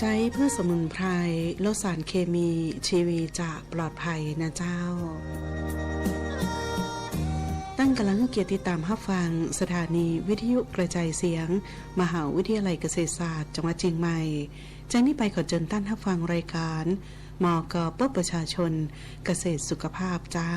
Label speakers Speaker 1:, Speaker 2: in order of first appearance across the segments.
Speaker 1: ใจเพื่อสมุนไพรลดสารเคมีชีวีจะปลอดภัยนะเจ้า ตั้งกำลังเกียรติตามรับฟัง สถานีวิทยุกระจายเสียง มหาวิทยาลัยเกษตรศาสตร์จังหวัดเชียงใหม่จากนี้ไปขอเชิญท่านรับฟังรายการมอกปประชาชนเกษตรสุขภาพเจ้า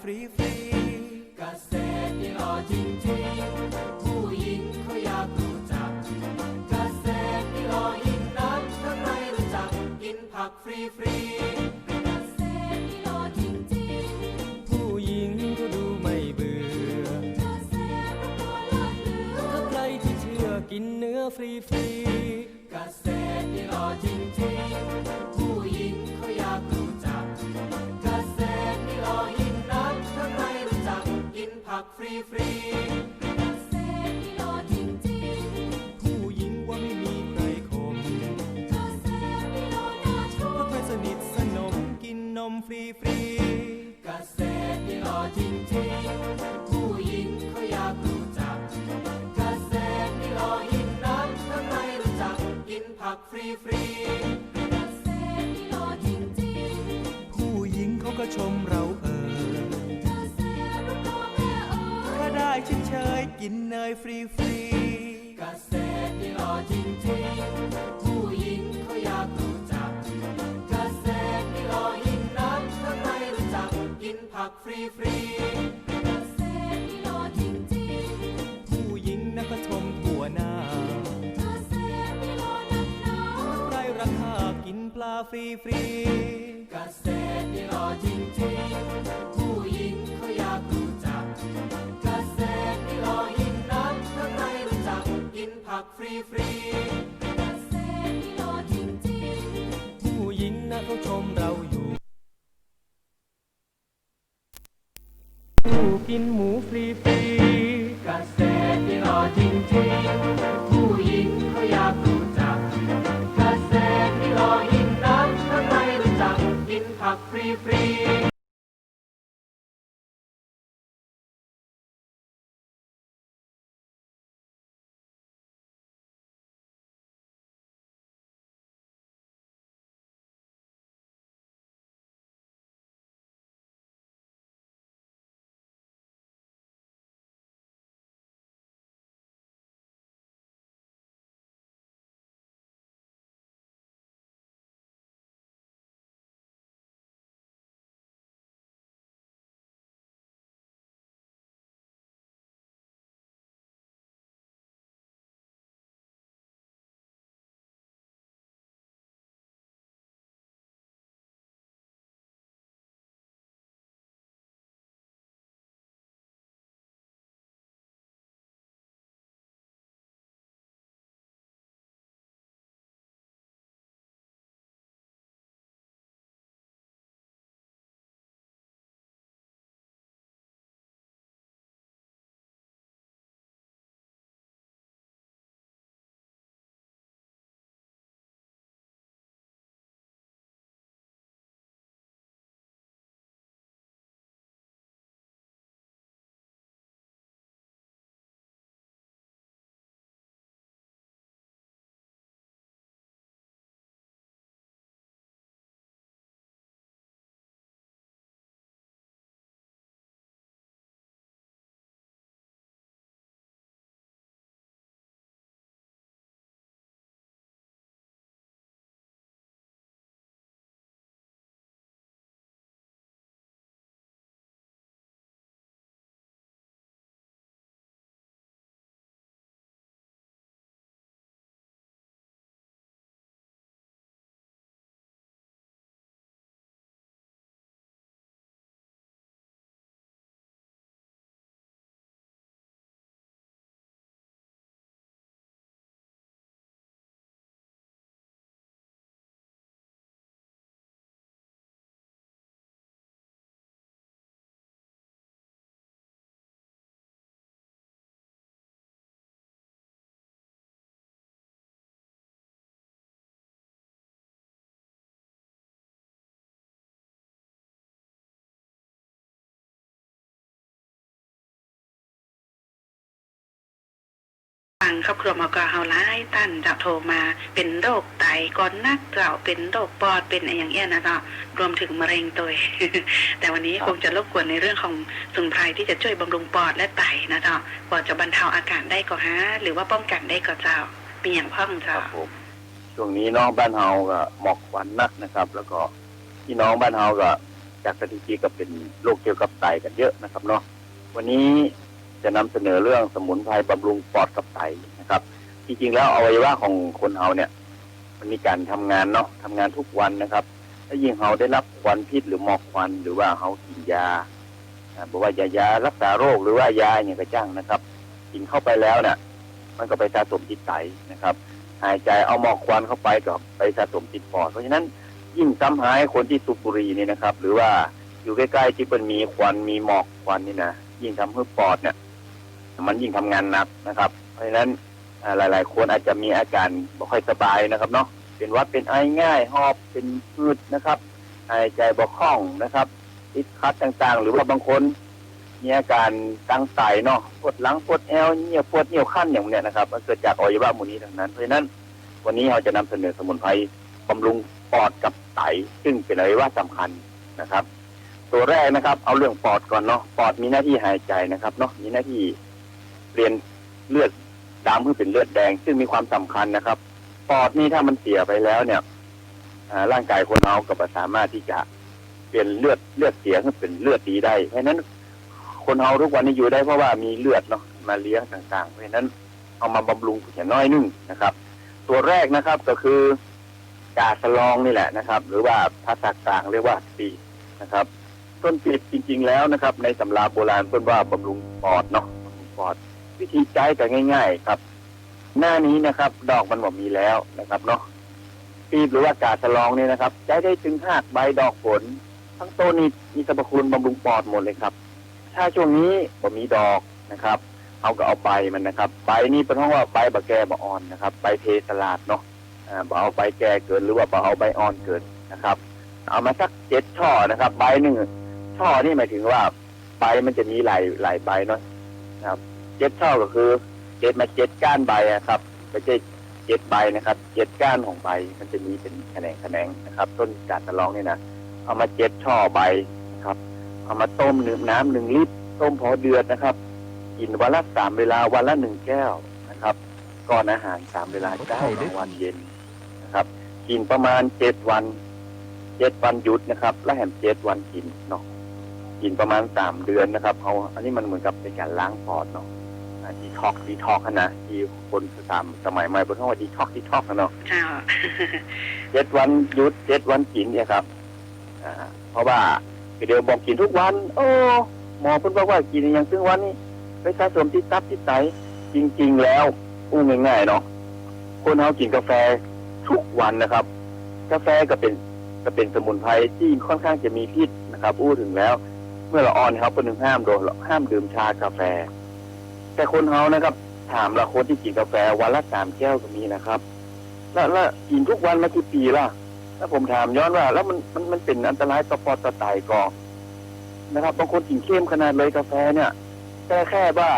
Speaker 2: ฟรีฟรีๆเกษตรที่รอจริงๆผู้หญิงเขาอยากรู้จักเกษตรที่รอยิ่งนักถ้าใครรู้จักกินผักฟรีฟรีๆเกษตรที่รอจริงๆผู้หญิงก็ดูไม่เบื่อเกษตรรู้รอเลิศเหลือถ้าใครที่เชื่อกินเนื้อฟรีฟรีๆเกษตรที่รอจริงๆผู้หญิงเขาอยากรู้จักเกษตรที่รอยิ่ง นักถ้าใครรู้จักกินผักฟรีฟรีเกษตรที่รอจริงๆ ผู้หญิงว่าไม่มีใครข่มเกษตรที่รอน่าชมเพราะใครสนิทสนมกินนมฟรีฟรีเกษตรที่รอจริงๆ ผู้หญิงเขาอยากรู้จักเกษตรที่รอยิ่งนักถ้าใครรู้จักกินผักฟรีฟรีเกษตรที่รอจริงๆ ผู้หญิงเขาก็ชมเรา ได้ชิมเชยกินเนยฟรีฟรีๆเกษตรที่รอจริงๆผู้หญิงเขาอยากรู้จักเกษตรที่รอยิ่งนักถ้าใครรู้จักกินผักฟรีฟรีๆเกษตรที่รอจริงๆผู้หญิงนะก็ชมทั่วหน้าเกษตรที่รอนักหนาใครราคากินปลาฟรีฟรีๆเกษตรที่รอจริงๆผู้หญิงเขาอยากรู้จักเกษต ต่อยิ่งนักถ้าใครรู้จักกินผักฟรีฟรีๆเกษตรที่รอจริงๆ ผู้หญิงนะเขาชมเราอยู่กินหมูฟรีฟรี ฟั
Speaker 1: งครอบครัวมอกอเฮาหลายตันจะโทรมาเป็นโรคไตก่อนนักเจ้าเป็นโรคปอดเป็นอะไรอย่างเงี้ยนะเจ้ารวมถึงมะเร็งตัวแต่วันนี้คงจะรบกวนในเรื่องของสมุนไพรที่จะช่วยบำรุงปอดและไตนะเจ้าพอจะบรรเทาอาการได้ก็ฮะหรือว่าป้องกันได้ก็เจ้ามีอย่างพ่องเจ้า
Speaker 3: รับผมช่วงนี้น้องบ้านเฮาก็หมอกควันนักนะครับ แล้วก็พี่น้องบ้านเฮาก็จากสถิติก็เป็นโรคเกี่ยวกับไตกันเยอะนะครับเนาะวันนี้ จะนำเสนอเรื่องสมุนไพรบำรุงปอดกับไตนะครับ จริงๆแล้วอวัยวะของคนเฮาเนี่ย มันมีการทำงานเนาะทำงานทุกวันนะครับถ้ายิ่งเฮาได้รับควันพิษหรือหมอกควัน หรือว่าเฮากินยาบอกว่ายายารักษาโรคหรือว่ายาอย่างกระจ้างนะครับ กินเข้าไปแล้วเนี่ยมันก็ไปสะสมที่ไตนะครับ หายใจเอาหมอกควันเข้าไปก็ไปสะสมติดปอด เพราะฉะนั้นยิ่งซ้ำหายคนที่สูบบุหรี่นี่นะครับ หรือว่าอยู่ใกล้ๆที่มันมีควันมีหมอกควันนี่นะยิ่งทำให้ปอดเนี่ย มันยิ่งทำงานหนักนะครับ เพราะฉะนั้นหลายๆ คนอาจจะมีอาการไม่ค่อยสบายนะครับเนาะเป็นวัดเป็นไอง่ายหอบเป็นพืดนะครับหายใจบ่คล่องนะครับติดคัดต่างๆ หรือว่าบางคนมีอาการตั้งไตเนาะปวดหลังปวดแอวเนี่ยวปวดเนียวขั้นอย่างเนี้ยนะครับมันเกิดจากอวัยวะหมู่นี้ทั้งนั้น เพราะฉะนั้น วันนี้เราจะนำเสนอสมุนไพรบำรุงปอดกับไตซึ่งเป็นอวัยวะสำคัญนะครับ ตัวแรกนะครับ เอาเรื่องปอดก่อนเนาะปอดมีหน้าที่หายใจนะครับเนาะมีหน้าที่ เปลี่ยนเลือดดำให้เป็นเลือดแดง ซึ่งมีความสำคัญนะครับ ปอดนี่ถ้ามันเสียไปแล้วเนี่ยร่างกายคนเราก็บ่สามารถที่จะเปลี่ยนเลือดเลือดเสียให้นเป็นเลือดดีได้เพราะนั้นคนเราทุกวันนี้อยู่ได้เพราะว่ามีเลือดเนาะมาเลี้ยงต่างๆ เพราะนั้นเอามาบำรุงอย่างน้อยนึงนะครับ ตัวแรกนะครับก็คือกาสลองนี่แหละนะครับ หรือว่าภาษากลางเรียกว่าปีนะครับ ต้นปีจริง ๆ แล้วนะครับ ในตำราโบราณเพิ่นว่าบำรุงปอดเนาะบำรุงปอด วิธีใช้ก็ง่าย ๆ ครับ หน้านี้นะครับ ดอกมันบอกมีแล้วนะครับเนาะปีบหรือว่ากาสลองนี่นะครับใช้ได้ถึงหากใบดอกผล ทั้งต้นนี้มีสรรพคุณบำรุงปอดหมดเลยครับ ถ้าช่วงนี้บ่มีดอกนะครับ เอาก็เอาใบมันนะครับใบนี่เป็นเพราะว่าใบบะแก่บะอ่อนนะครับใบเทสลาดเนาะอ่าบ่เอาใบแก่เกินหรือว่าบ่เอาใบอ่อนเกินนะครับ เอามาสักเจ็ดช่อนะครับ ใบหนึ่งช่อนี่หมายถึงว่าใบมันจะมีหลายหลายใบเนาะนะครับ จ็ดช่อก็คือเจ็ดมาเจ็ดก้านใบอะครับไม่ใช่เจ็ดใบนะครับเจ็ดก้านของใบมันจะมีเป็นแขนงแขนงนะครับ ต้นกาดตะลองนี่นะเอามาเจ็ดช่อใบนะครับ เอามาต้มหนึ่งน้ำหนึ่งลิตรต้มพอเดือดนะครับ กินวันละสามเวลาวันละหนึ่งแก้วนะครับก่อนอาหารสามเวลาเช้ากลางวันเย็นนะครับ กินประมาณเจ็ดวันเจ็ดวันหยุดนะครับ และแหมเจ็ดวันกินเนาะกินประมาณสามเดือนนะครับเขาอันนี้มันเหมือนกับเป็นการล้างปอดเนาะ ดีท็อกดีท็อกนะที่คนสามสมัยใหม่บนห้องว่าดีท็อกดีท็อกเนาะ
Speaker 1: เจ้า
Speaker 3: เจ็ดวันหยุดเจ็ดวันกินเนี่ยครับอ่าเพราะว่าเดี๋ยวบอกกินทุกวัน โอ้หมอเพิ่นบอกว่ากินอย่างซึ่งวันนี้ไปสะสมที่ตับที่ไตจริง ๆ แล้วอู้ง่ายๆเนาะคนเขากินกาแฟทุกวันนะครับ กาแฟก็เป็นก็เป็นสมุนไพรที่ค่อนข้างจะมีพิษนะครับอู้ถึงแล้ว เมื่อเราออนเขาคนหนึ่งห้ามโดนห้ามดื่มชากาแฟ แต่คนเขานะครับ ถามละคนที่กินกาแฟวันละสามแก้วก็มีนะครับ แล้วแล้วกินทุกวันมากี่ปีล่ะแล้วผมถามย้อนว่า แล้วมันมันมันเป็นอันตรายต่อปอดต่อไตก่อนนะครับบางคนกินเข้มขนาดเลยกาแฟเนี่ยแค่แค่ว่า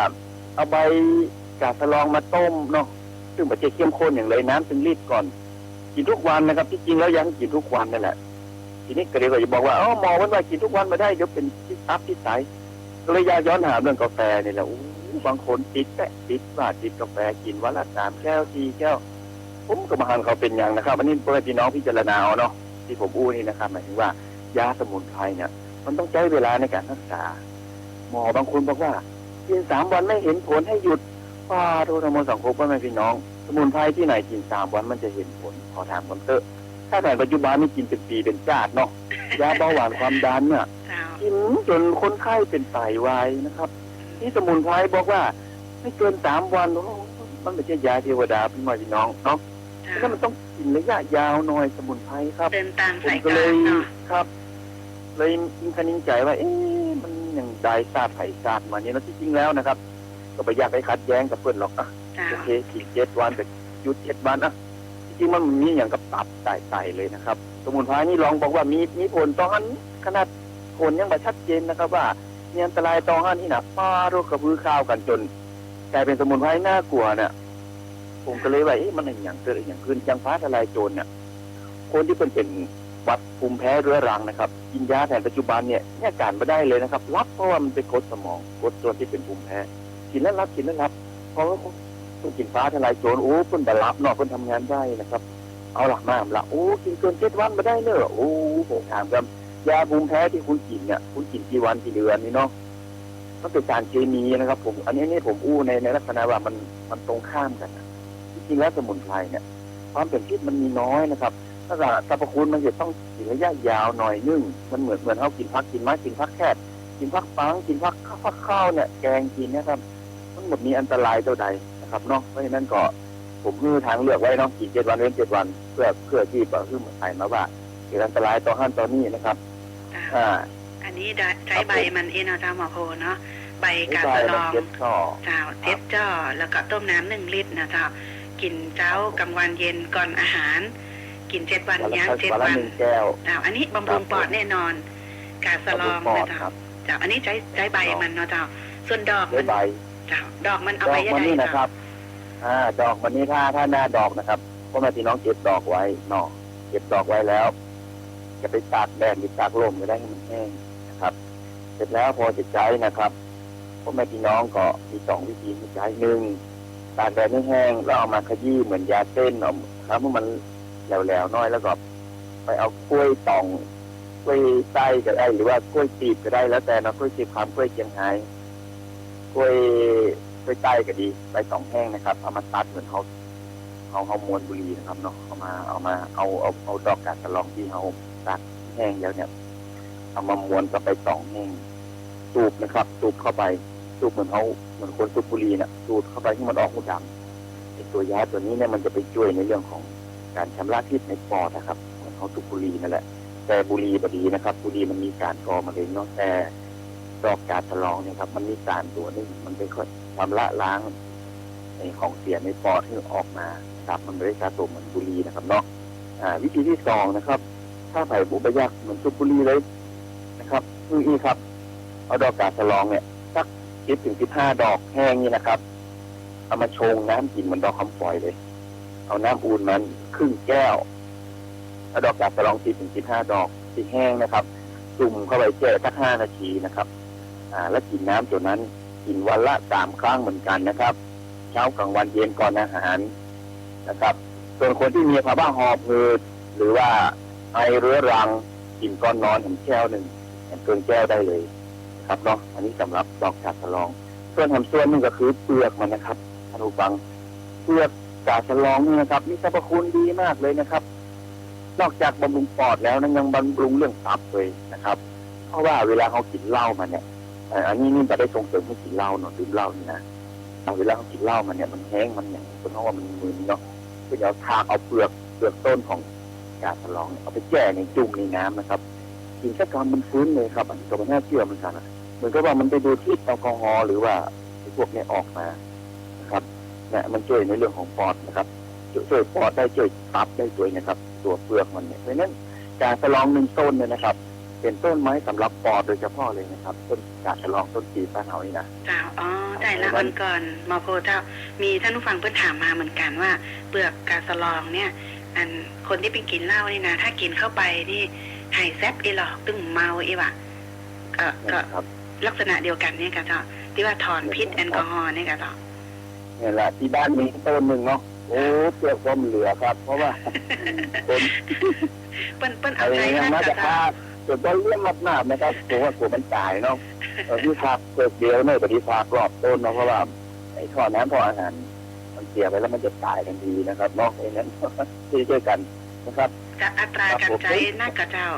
Speaker 3: เอาใบกาสลองมาต้มเนาะซึ่งปัจจัยเข้มข้นอย่างไรน้ำถึงลิตรก่อน กินทุกวันนะครับที่จริงแล้วยังกินทุกวันนั่นแหละทีนี้ก็เลยก็จะบอกว่าอ๋อมอวันว่ากินทุกวันมาได้เดี๋ยวเป็นที่ตับที่ไตก็เลยอยากย้อนหาเรื่องกาแฟนี่แหละอู้ บางคนติดแปะติดว่าติดกาแฟกินวันละสามแก้วสี่แก้วผมก็มาหันเขาเป็นอย่างนะครับ อันนี้เพื่อพี่น้องพิจารณาเอาเนาะที่ผมอู้นี่นะครับหมายถึงว่ายาสมุนไพรเนี่ย มันต้องใช้เวลาในการรักษา หมอบางคนบอกว่ากินสามวันไม่เห็นผลให้หยุดป้าโทษธรรมสังคมพ่อแม่พี่น้อง สมุนไพรที่ไหนกินสามวันมันจะเห็นผลขอถามคนเตอะถ้าแต่ปัจจุบันนี่กินเป็นปีเป็นชาติเนาะยาเบาหวานความดันเนี่ย
Speaker 1: เจ้า
Speaker 3: กินจนคนไข้เป็นไตวายนะครับ ที่สมุนไพรบอกว่า ไม่เกินสามวันโอ้มันไม่ใช่ยาเทวดาพี่น้องพี่น้องเนาะ
Speaker 1: เจ้า
Speaker 3: แล้วมันต้องกินระยะยาวหน่อยสมุนไพรครับ
Speaker 1: เดินตาม
Speaker 3: ผม
Speaker 1: สาย
Speaker 3: ก็
Speaker 1: ก
Speaker 3: เล
Speaker 1: ลายงเนาะ
Speaker 3: ครับ เลยยิงคันยิงใจว่าเอ๊ะมันยังได้ซาดไผ่ซาดมาเนี่ยแล้วที่จริงแล้วนะครับ ก็ไปอยากไปขัดแย้งกับเพื่อนหรอกอะ
Speaker 1: เจ้า
Speaker 3: โอเคกินเจ็ดวันแต่หยุดเจ็ดวันอะที่จริงมันมีอย่างกับตับไตไตเลยนะครับ สมุนไพรนี่ลองบอกว่ามีมีผลตอนนั้นขนาดผลยังไม่ชัดเจนนะครับ ว่า มีอันตรายตอนนั้นนี่นะป้าโรคกระพือข้าวกันจนกลายเป็นสมุนไพรน่ากลัวเนี่ยผมก็เลยว่าเอ๊ะมันอย่างเกิดอย่างขึ้นจังฟ้าทลายโจรเนี่ย คนที่เป็นเป็นวัดภูมิแพ้เรื้อรังนะครับกินยาแผนปัจจุบันเนี่ยเนี่ยการไม่ได้เลยนะครับ รับเพราะว่ามันเป็นกรดสมองกรดตัวที่เป็นภูมิแพ้กินแล้วรับกินแล้วรับเพราะว่าต้องกินฟ้าทลายโจรโอ้เพิ่นบรับเนาะเพิ่นทำงานได้นะครับ เอาหลักมาละโอ้กินเกินเจ็ดวันมาได้เนอะโอ้ผมถามครับ ยาภูมิแพ้ที่คุณกินเนี่ย คุณกินกี่วันกี่เดือนนี่เนาะมันเป็นสารเคมีนะครับ ผม อันนี้นี่ผมอู้ในในลักษณะว่ามันมันตรงข้ามกันจริงๆแล้วสมุนไพรเนี่ย ความเป็นพิษมันมีน้อยนะครับถ้าสรรพคุณมันจะต้องกินระยะยาวหน่อยนึงมันเหมือนเหมือนเขากินพักกินไม้กินพักแคบกินพักฟังกินพักข้าวพักข้าวเนี่ยแกงกินเนะครับมันหมดมีอันตรายเท่าใดนะครับเนาะเพราะฉะนั้นก็ผมคือทางเลือกไว้เนาะกินเจ็ดวันเว้นเจ็ดวัน เพื่อเพื่อที่จะคือเหมือนไทยมาว่าเกิดอันตรายต่อขั้นตอนนี้นะครับ อ่า
Speaker 1: อันนี้ได้ใช้ใบมันเองเอาเจ้าหมอโคเนาะใบ
Speaker 3: ไม่
Speaker 1: กา
Speaker 3: ใช่
Speaker 1: สะล
Speaker 3: มัน
Speaker 1: อง
Speaker 3: เจ็บข้อ
Speaker 1: เจ้าเจ็ดจ้อแล้วก็ต้มน้ำหนึ่งลิตรนะเจ้ากินเจ้ากลางวันเย็นก่อนอาหาร กินเจ็ดวัน
Speaker 3: วันละ
Speaker 1: ยั้งเจ็ด
Speaker 3: วันละ
Speaker 1: วัน
Speaker 3: หนึ่งแก้ว
Speaker 1: เจ้าอันนี้บำรุงปอดแน่นอน กาสะลอง
Speaker 3: ปอ
Speaker 1: นะ
Speaker 3: ด
Speaker 1: เจ้า
Speaker 3: ครับ
Speaker 1: เจ้าอันนี้ใช้ใช้ใบมันเนาะเจ้าส่วนดอก
Speaker 3: ใช้
Speaker 1: มัน
Speaker 3: ใบ
Speaker 1: เจ้าดอกมันเอา
Speaker 3: ดอ
Speaker 1: ไป
Speaker 3: ก
Speaker 1: ยัง
Speaker 3: มัน
Speaker 1: ไง
Speaker 3: นี่นะค
Speaker 1: เจ้า
Speaker 3: รับอ่าดอกมันนี่ถ้าถ้าหน้าดอกนะครับพ่อแม่พี่น้องเก็บดอกไว้เนาะเก็บดอกไว้แล้ว จะไปตากแดดหรือตากลมก็ได้ให้มันแห้งนะครับ เสร็จแล้วพอจะใช้นะครับพ่อแม่พี่น้องก็มีสองวิธีที่ใช้หนึ่งตากแดดให้แห้งแล้วเอามาขยี้เหมือนยาเส้นเอาครับให้มันแหลวๆน้อยแล้วก็ ไปเอากล้วยตองกล้วยไส้ก็ได้หรือว่ากล้วยตีบก็ได้แล้วแต่เนาะกล้วยตีบความกล้วยเชียงไฮ้กล้วยกล้วยไส้ก็ดีใบสองแห้งนะครับเอามาตัดเหมือนเขาเขาเขามวนบุรีนะครับเนาะเอามาเอามาเอาเอาเอาดอกกาสะลองที่เขา ตัดแห้งแล้วเนี่ยเอามามวนกับใบสองแห้งสูบนะครับสูบเข้าไปสูบเหมือนเขาเหมือนคนสูบบุหรี่น่ะสูบเข้าไปให้มันออกหูดำไอตัวยาตัวนี้เนี่ยมันจะไปช่วยในเรื่องของการชำระพิษในปอดนะครับเหมือนเขาสูบบุหรี่นั่นแหละ แต่บุหรี่บดีนะครับ บุหรี่มันมีการก่อมะเร็งเนาะแต่ดอกกาสะลองเนี่ยครับ มันมีสารตัวนึงมันไปค่อยชำระล้างในของเสียในปอดที่ออกมาครับมันไม่ได้สะสมเหมือนบุหรี่นะครับเนาะวิธีที่สองนะครับ ถ้าไผ่บุบยักเหมือนสูบบุรี่เลยนะครับคืออีครับ เอาดอกกาสลองเนี่ยสักสิบถึงสิบห้าดอกแห้งนี่นะครับ เอามาชงน้ำกินเหมือนดอกคำฝอยเลย เอาน้ำอุ่นมันครึ่งแก้วเอาดอกกาสลองสิบถึงสิบห้าดอกที่แห้งนะครับจุ่มเข้าไปแช่สักห้านาทีนะครับ อ่า แล้วกินน้ำตัวนั้นกินวันละสามครั้งเหมือนกันนะครับ เช้ากลางวันเย็นก่อนอาหารนะครับ ส่วนคนที่มีภาวะหอบหืดหรือว่า ไอเรื้อรังกินก้อนนอนถึงแก้วหนึ่งเกินแก้วได้เลยครับเนาะอันนี้สำหรับดอกกาสะลอง ส่วนแถมส่วนนึงก็คือเปลือกมันนะครับท่านผู้ฟังเปลือกกาสะลองนี่นะครับมีสรรพคุณดีมากเลยนะครับ นอกจากบำรุงปอดแล้วนะยังบำรุงเรื่องตับเลยนะครับ เพราะว่าเวลาเขากินเหล้ามันเนี่ยอันนี้นี่จะได้ส่งเสริมให้กินเหล้าเนาะดื่มเหล้านี่นะเอาเวลาเขากินเหล้ามันเนี่ยมันแห้งมันอย่างเพราะว่ามันมึนเนาะก็จะเอาทากเอาเปลือกเปลือกต้นของ กาสลองเนี่ยเอาไปแช่ในจุ่มในน้ำนะครับกินสักคำมันฟื้นเลยครับอันก็ไม่น่าเชื่อเหมือนกันเหมือนกับว่ามันไปดูที่แอลกอฮอล์หรือว่าพวกนี้ออกมานะครับเนี่ยมันช่วยในเรื่องของปอดนะครับช่วยปอดได้ช่วยตับได้ด้วยนะครับ ตัวเปลือกมันเนี่ยเพราะนั้นการสลองหนึ่งต้นเนี่ยนะครับ เป็นต้นไม้สำหรับปอดโดยเฉพาะเลยนะครับ ต้นการฉลองต้นจีบ้านเฮานี่นะ
Speaker 1: จ้าอ๋อได้ละวันก่อนมอโคเจ้ามีท่านผู้ฟังเพิ่นถามมาเหมือนกันว่า เปลือกกาสลองเนี่ย อันคนที่เป็นกินเหล้านี่นะถ้ากินเข้าไปนี่หายแซบอีหรอกตึงเมาอีวะเออก็
Speaker 3: นะครับ
Speaker 1: ลักษณะเดียวกันเนี่ยกะเจ้าที่ว่าถอนพิษแอลกอฮอล์เนี่ยกะเจ้า
Speaker 3: เนี่ยแหละที่บ้านมีต้นหนึ่งเนาะโอ้เปลือกก็เหลือครับ เพราะว่าคน
Speaker 1: เปิ้นเปิ้น
Speaker 3: อะ
Speaker 1: เอา
Speaker 3: ไร
Speaker 1: ใจ
Speaker 3: เงี้
Speaker 1: นั่
Speaker 3: ย
Speaker 1: น
Speaker 3: น่ากะจะ
Speaker 1: เจ้า
Speaker 3: ฆ่าเกิดต้นเลี้ยงมากๆนะครับกลัวว่ากลัวมันตายเนาะเออที่ทักเปลือกเดียวเนี่ยแต่ที่ทักรอบต้นเนาะเพราะว่าไอ้ท่อน้ำท่ออาหาร มันเสียไปแล้วมันจะตายทันทีนะครับเนาะเพราะฉะนั้นที่ช่วยกันนะครับ
Speaker 1: จะอัตราการใช้น่ากะเจ้า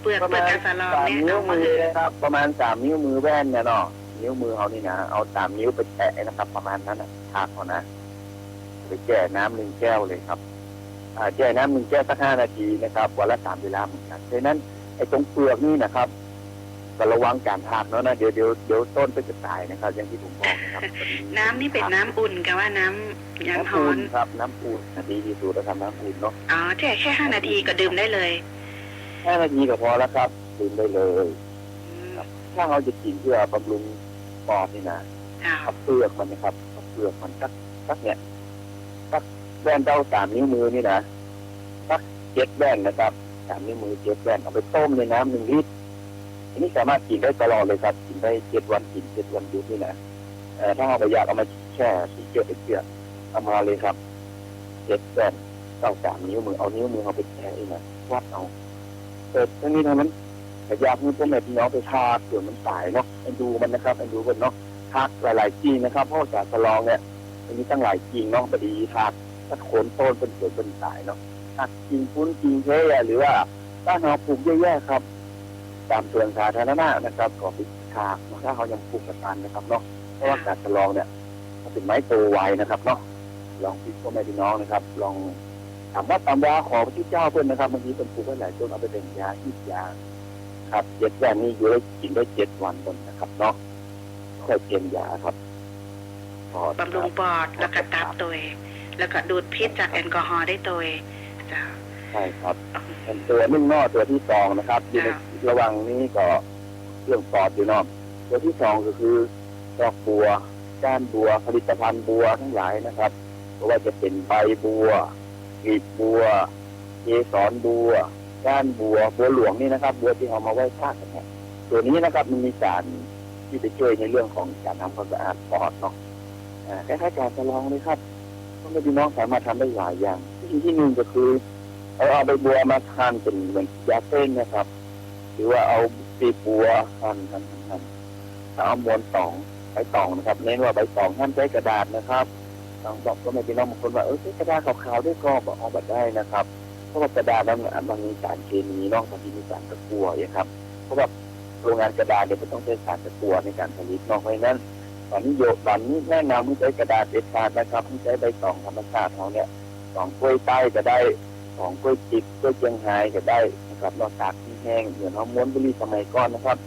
Speaker 1: เปลือกเปลือกกาสะลอง
Speaker 3: สาม
Speaker 1: เนี่ย
Speaker 3: นิ้ว
Speaker 1: เอามา
Speaker 3: มือ
Speaker 1: เลย
Speaker 3: นะครับประมาณสามนิ้วมือแว่นเนี่ยเนาะนิ้วมือเขานี่นะเอาสามนิ้วไปแตะนะครับ ประมาณนั้นนะทากเขานะไปแช่น้ำหนึ่งแก้วเลยครับอ่าแช่น้ำหนึ่งแก้วสักห้านาทีนะครับวันละสามเวลาเหมือนกันดังนั้นไอ้ตรงเปลือกนี่นะครับ ก็ระวังการทากเนาะนะเดี๋ยวเดี๋ยวเดี๋ยวต้นก็จะตายนะครับ อย่างที่ผมบอกนะครับ
Speaker 1: น้ำนี่เป็นน้ำอุ่นกะว่าน้ำน้ำ
Speaker 3: น้ำ
Speaker 1: ฮ้อ
Speaker 3: อุ่
Speaker 1: น
Speaker 3: นครับ น้ำอุ่นดีที่สุดนะครับน้ำอุ่นเนาะ
Speaker 1: อ๋อแค่แค่ห้านาทีก็ดื่มได้เลย
Speaker 3: ห้านาทีก็พอแล้วครับดื่มได้เลย
Speaker 1: อืม
Speaker 3: ถ้าเราจะกินเพื่อบำรุงปอดนี่นะ
Speaker 1: เจ้า
Speaker 3: เอาเปลือกมันนะครับเอาเปลือกมันสักสักเนี่ยสักว่นเต้าสามนิ้วมือนี่นะสักเจ็ดแว่นนะครับสามนิ้วมือเจ็ดแว่นเอาไปต้มในน้ำหนึ่งลิตร อันนี้สามารถกินได้ตลอดเลยครับ กินได้เจ็ดวันกินเจ็ดวันยุดนี่นะเอ่อถ้าเอาไปยากเอามาแช่ที่เกลือเป็นเกลือเอามาเลยครับเจ็ดแว่นเต้าสามนิ้วมือเอานิ้วมือเอาไปแช่เองนะวัดเอาเปิดทั้งนี้เท่านั้นแต่ยากให้พวกแม่พี่น้องไปทาเกลือมันตายเนาะเอ็นดูมันนะครับเอ็นดูมันเนาะทากหลายๆจีนะครับเพราะว่าจากสลองเนี่ยมันมีตั้งหลายกิ่เนาะบดีทาถ้าโคนต้นเป็นเกิดเป็นสายเนาะทากกิ่งพุ้นกิ่งเพยหรือว่าบ้านเราปลูกแย่ๆครับ ตามสวนสาธารณะนะครับก็ไปทากเนาะถ้าเขายังปลูกกระตันนะครับเนาะเพราะว่าการทดลองเนี่ยมันเป็นไม้โตไวนะครับเนาะลองพิจพ่อแม่พี่น้องนะครับ ลองถามว่าตามยาขอพระเจ้าเพื่อนนะครับบางทีเป็นปลูกไว้หลายต้นเอาไปเป็นยาอีกยาครับเจ็ดวันนี้อยู่ได้กินได้เจ็ดวันบนนะครับเนาะค่อยเปลี่ยนยาครับพอบำ
Speaker 1: รุงปอดแล้วก็ตับตัวเองแล้วก็ดูดพิษจากแอลกอฮอล์ได้ตัวเองจ้า
Speaker 3: ใช่ครับเป็น ตัวนึ่งนอตัวที่สองนะครับอยู่ใน
Speaker 1: ค่ะ
Speaker 3: ระหวังนี้ก็เรื่องปอดอยู่เนอกตัวที่สองก็คือดอกบัวก้านบัวผลิตภัณฑ์บัวทั้งหลายนะครับไม่ว่าจะเป็นใบบัวกลีบบัวเกสรบัว ก้านบัวบัวหลวงนี่นะครับ บัวที่เอามาไหว้พระกันเนี่ยตัวนี้นะครับมันมีสารที่จะช่วยในเรื่องของการทำความสะอาดปอดเนาะอ่าคล้ายๆการทดลองเลยครับพ่อแม่พี่น้องสามารถทำได้หลายอย่างวิธีที่หนึ่งก็คือ เอาเอาใบบัวมาทานเป็นเหมือนยาเส้นนะครับ หรือว่าเอาปีบัวหั่นหั่นหั่นหั่นเอามวนตองใบตองนะครับเน้นว่าใบตองห้ามใช้กระดาษนะครับบางบอกก็ไม่พี่น้องบางคนว่าเออใช้กระดาษขาวๆด้วยก็บอกเอาบัดได้นะครับเพราะว่ากระดาษนั้นอาจมันมีสารเคมีนอกบางทีมีสารตะกั่วอย่างครับเพราะว่าโรงงานกระดาษเนี่ยมันต้องใช้สารตะกั่วในการผลิตนอกเพราะนั้นตอนนี้โยตอนนี้แนะนำให้ใช้กระดาษเด็ดขาดนะครับให้ใช้ใบตองธรรมชาติเขาเนี่ยสองกล้วยใต้จะได้ ของกล้วยจิกกล้วยเชียงไฮ้ก็ได้นะครับนอกจากที่แห้งเหมือนเขาม้วนบุรี่สมัยก่อนนะครับ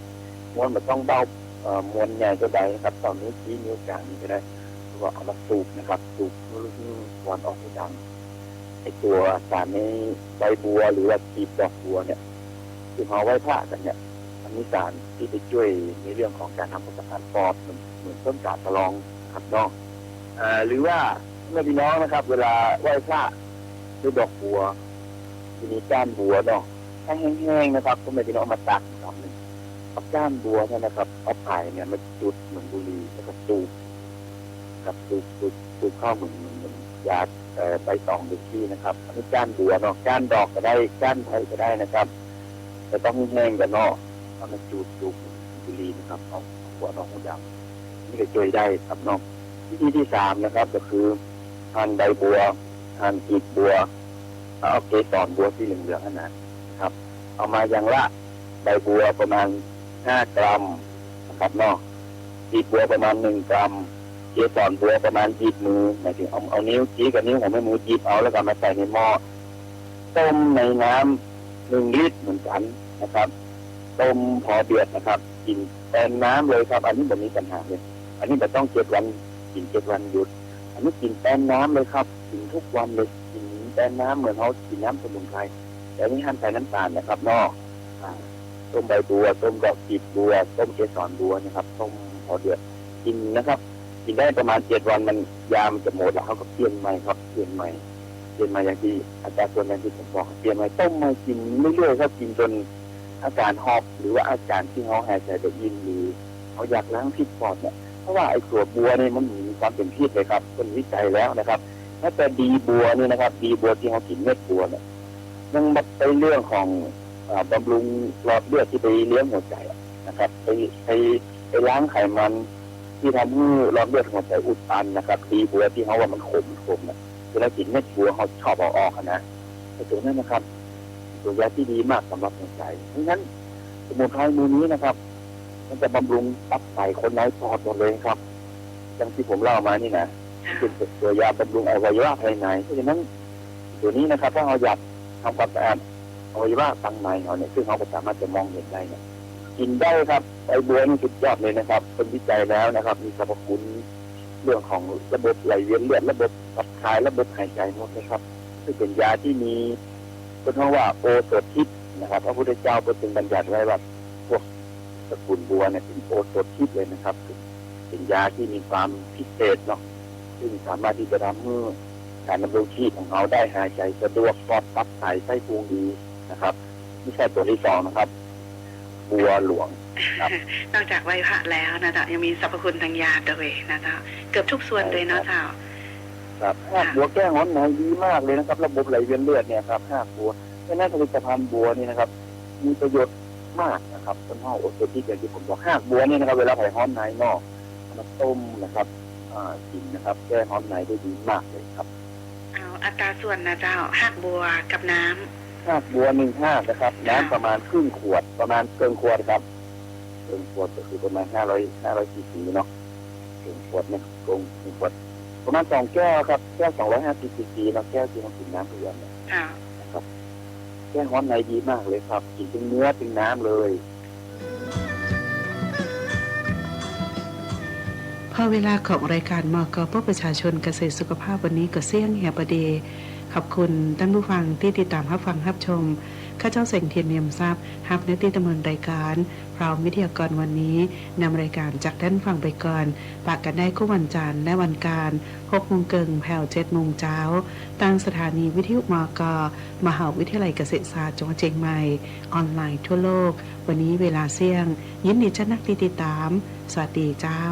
Speaker 3: ม้วนแบบต้องเบ้าเอ่อม้วนใหญ่ก็ได้นะครับตอนนี้ชี้นิ้วกลางนี่ก็ได้หรือว่าเอามาสูบนะครับ สูบลูกนี้วันออกให้ดังไอตัวสารในใบบัวหรือว่าจีบดอกบัวเนี่ยที่เขาไว้ผ้ากันเนี่ยมันมีสารที่ไปช่วยในเรื่องของการทำความสะอาดปอดเหมือนเหมือนต้นกาดตะลองครับน้องอ่อหรือว่าเมื่อพี่น้องนะครับ เวลาไหว้พระ ด้วยดอกบัวทีนี้ก้านบัวเนาะถ้าแห้งๆนะครับก็ไม่ได้เอามาตักคำหนึ่งเอาก้านบัวเนี่ยนะครับเอาไผ่เนี่ยมาจุดเหมือนบุหรี่แล้วก็สูบกับสูบสูบสูบเข้าเหมือนเหมือนเหมือนยาใบตองดูที่นะครับอันนี้ก้านบัวเนาะก้านดอกก็ได้ก้านไผ่ก็ได้นะครับแต่ต้องแห้งกันเนาะเอามาจูดจูบบุหรี่นะครับเอาหัวดอกหัวดำนี่ก็ช่วยได้ครับเนาะวิธีที่สามนะครับ ก็คือทานใบบัว ทานกีบบัวเอาเกสรบัวที่เหลืองๆนั่นนะครับ เอามาอย่างละใบบัวประมาณห้ากรัมนะครับเนาะกีบบัวประมาณหนึ่งกรัมเกสรบัวประมาณจีบมือหมายถึงเอาเอานิ้วชี้กับนิ้วของแม่มือจีบเอาแล้วก็มาใส่ในหม้อต้มในน้ำหนึ่งลิตรเหมือนกันนะครับต้มพอเดือดนะครับ กินแทนน้ำเลยครับ อันนี้แบบมีปัญหาเลย อันนี้แบบต้องเจ็ดวันกินเจ็ดวันหยุด อันนี้กินแทนน้ำเลยครับกินทุกวันเลยกินแทนน้ำเหมือนเขากินน้ำสมุนไพรแต่อันนี้ห้ามใส่น้ำตาลนะครับนอกต้มใบบัวต้มดอกจีบบัวต้มเกสรบัวนะครับต้มพอเดือดกินนะครับ กินได้ประมาณเจ็ดวันมันยามนจะหมดแล้วเขาก็เปลี่ยนใหม่ครับเปลี่ยนใหม่เปลี่ยนใหม่อย่างที่อาจารย์ส่วนั้นที่ผมบอกเปลี่ยนใหม่ต้มมากินเรื่อยๆครับกินจนอาการหอบหรือว่าอาการที่เขาหายใจได้ยินหรือเขาอยากล้างพิษปอดเนี่ย เพราะว่าไอ้ตัวบัวเนี่ยมันมีความเป็นพิษเลยครับเป็นวิจัยแล้วนะครับถ้าแต่ดีบัวนี่นะครับ ดีบัวที่เขากินเม็ดบัวเนี่ยยังมาไปเรื่องของอบำรุงหลอดเลือดที่ไปเลี้ยงหัวใจนะครับไปไปไปล้างไขมันที่ทำให้หลอดเลือดหัวใจอุดตันนะครับ ดีบัวที่เขาว่ามันขมขมนะเวลากินเม็ดบัวเขาชอบเอาออกอะนะไอ้ตัวนั้นนะครับตัวยาที่ดีมากสำหรับหัวใจเพราะฉะนั้นสมุนไพรมือนี้นะครับ มันจะบำรุงตับไตคนไร้ปอดหมดเลยครับอย่างที่ผมเล่ามานี่นะเป็นตัวยาบำรุงอวัยวะภายในเพราะฉะนั้นตัวนี้นะครับ ถ้าเราอยากทำความสะอาดอวัยวะภายในเราเนี่ยซึ่งเราก็สามารถจะมองเห็นได้เนี่ยกินได้ครับไอบัวนี่สุดยอดเลยนะครับเป็นวิจัยแล้วนะครับ มีสรรพคุณเรื่องของระบบไหลเวียนเลือดระบบขับถ่ายระบบหายใจหมดนะครับซึ่งเป็นยาที่มีเป็นเพราะว่าโอสถทิพนะครับ พระพุทธเจ้าเป็นบัญญัติไว้ว่า ตระกูลบัวเนี่ยเป็นโอโสถทิพย์เลยนะครับเป็นยาที่มีความพิเศษเนาะซึ่งสามารถที่จะทำให้การดำรงชีพของเขาได้หายใจสะดวกปลอดปับสายไส้พุงดีนะครับไม่ใช่ตัวที่สองนะครับ บัวหลวง
Speaker 4: นอกจากไหว้พระแล้วนะเจ้ายังมีสรรพคุณทางยาด้วยนะเจ้าเกือบทุกส่วนเลยเนาะเจ้า
Speaker 3: ครับหากบัวแก้งอนไหนดีมากเลยนะครับ ระบบไหลเวียนเลือดเนี่ยครับหากบัวเพราะฉะนั้นผลิตภัณฑ์บัวนี่นะครับ มีประโยชน์ มากนะครับต้นห้องโอโซติกอย่างที่ผมบอกหากบัวเนี่ยนะครับ เวลาไผ่ฮ้อนในนอกเอามาต้มนะครับอ่ากินนะครับ แก้ฮ้อนในได้ดีมากเลยครับ
Speaker 4: เอาอัตราส่วนนะเจ้าหักบัวกับน้ำ
Speaker 3: หากบัวหนึ่งห้านะครับ น้ำประมาณครึ่งขวดประมาณเกินขวดครับเกินขวดก็คือประมาณห้าร้อยห้าร้อยซีซีเนาะเกินขวดเนี่ยกงหนึ่งขวดประมาณสองแก้วครับแก้วสองร้อยห้าสิบซีซีเนาะแก้วที่เรากินน้ำเปลือนเนี่ย
Speaker 4: เจ้า
Speaker 3: นะครับ แก้ฮ้อนในดีมากเลยครับกินเป็นเนื้อเป็นน้ำเลย
Speaker 4: พอเวลาของรายการมอกเพื่อประชาชนเกษตรสุขภาพวันนี้ก็เสี่ยงเฮียประเดขอบคุณท่านผู้ฟังที่ติดตามรับฟังรับชม ข้าเจ้าเสงเทียนเนียมทรัพย์ฮับเนื้อตีดำเนินรายการ พร้อมวิทยากรวันนี้นำรายการจากท่านฟังไปก่อนปากกันได้คู่วันจันทร์และวันการ 6โมงเกิงแผ่ว7โมงเช้าตั้งสถานีวิทยุมก มหาวิทยาลัยเกษตรศาสตร์จังหวัดเชียงใหม่ ออนไลน์ทั่วโลก วันนี้เวลาเสี่ยง ยินดีจ้านักติดตาม สวัสดีเจ้า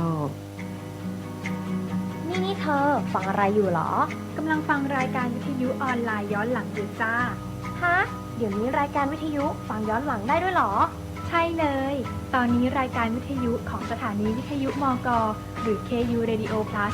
Speaker 5: นี่นี่เธอ ฟังอะไรอยู่เหรอ
Speaker 6: กำลังฟังรายการวิทยุออนไลน์ย้อนหลังอยู่จ้า
Speaker 5: ฮะเดี๋ยวนี้รายการวิทยุฟังย้อนหลังได้ด้วยเหรอ
Speaker 6: ใช่เลย ตอนนี้รายการวิทยุของสถานีวิทยุมก หรือ KU Radio Plus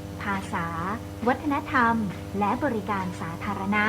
Speaker 7: ภาษา วัฒนธรรม และบริการสาธารณะ